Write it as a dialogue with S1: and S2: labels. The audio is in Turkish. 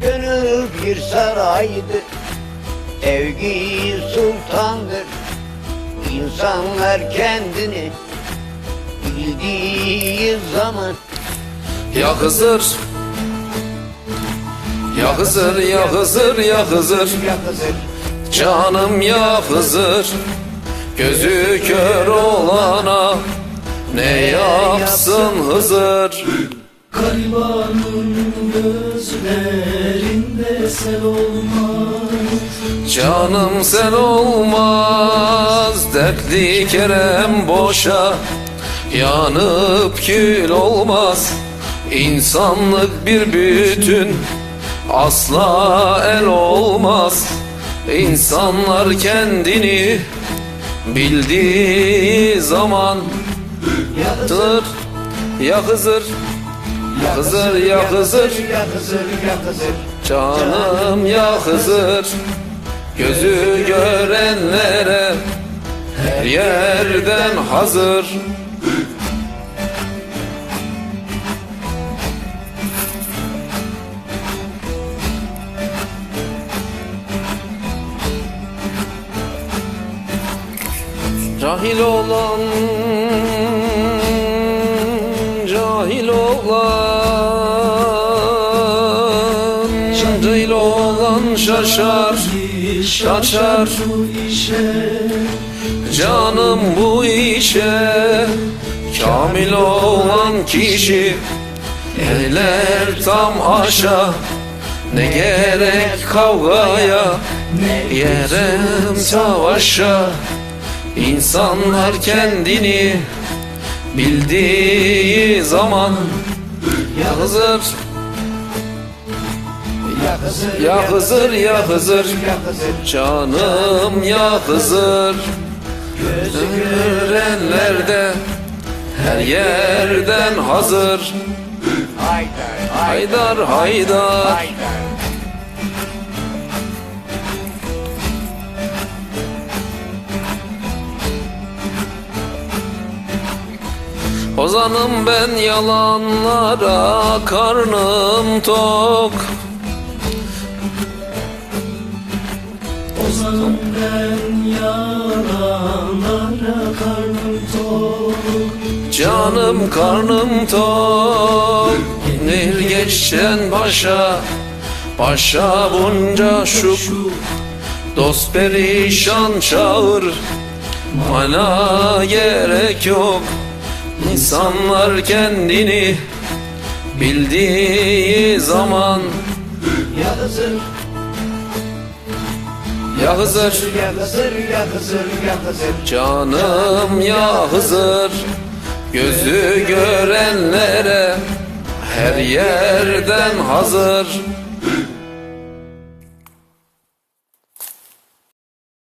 S1: Gönül bir saraydır Sevgi sultandır. İnsanlar kendini Bildiği zaman.
S2: Ya Hızır Ya Hızır ya Hızır ya Hızır. Canım ya Hızır. Gözü kör olana Ne yapsın Hızır?
S3: Garibanın gözlerinde sel olmaz.
S2: Canım sen olmaz Dertli Kerem boşa. Yanıp kül olmaz İnsanlık bir bütün. Asla el olmaz İnsanlar kendini Bildiği zaman.
S1: Ya Hızır
S2: Ya Ya Hızır ya Hızır
S1: Ya Hızır
S2: Canım ya Hızır Gözü görenlere Her yerden hazır. Cahil olan Cahil olan şaşar.
S3: İşe
S2: Canım bu işe. Kamil olan kişi. Eller tam aşağı. Ne gerek kavgaya? Ne yerem savaşa. İnsanlar kendini Bildiği zaman Ya Hızır.
S1: Ya Hızır
S2: Ya Hızır ya Canım ya Hızır. Görenlerde Her yerden hazır. Haydar Haydar.
S1: haydar
S2: Ozanım ben yalanlara karnım tok.
S3: Ozanım ben yalanlara karnım tok.
S2: Canım karnım tok. Nehir geçen başa Başa bunca şu. Dost perişan çağır Bana gerek yok İnsanlar kendini Bildiği zaman.
S1: Ya Hızır
S2: Ya Hızır
S1: Ya Hızır Ya Hızır Ya Hızır
S2: Canım ya Hızır Gözü görenlere Her yerden hazır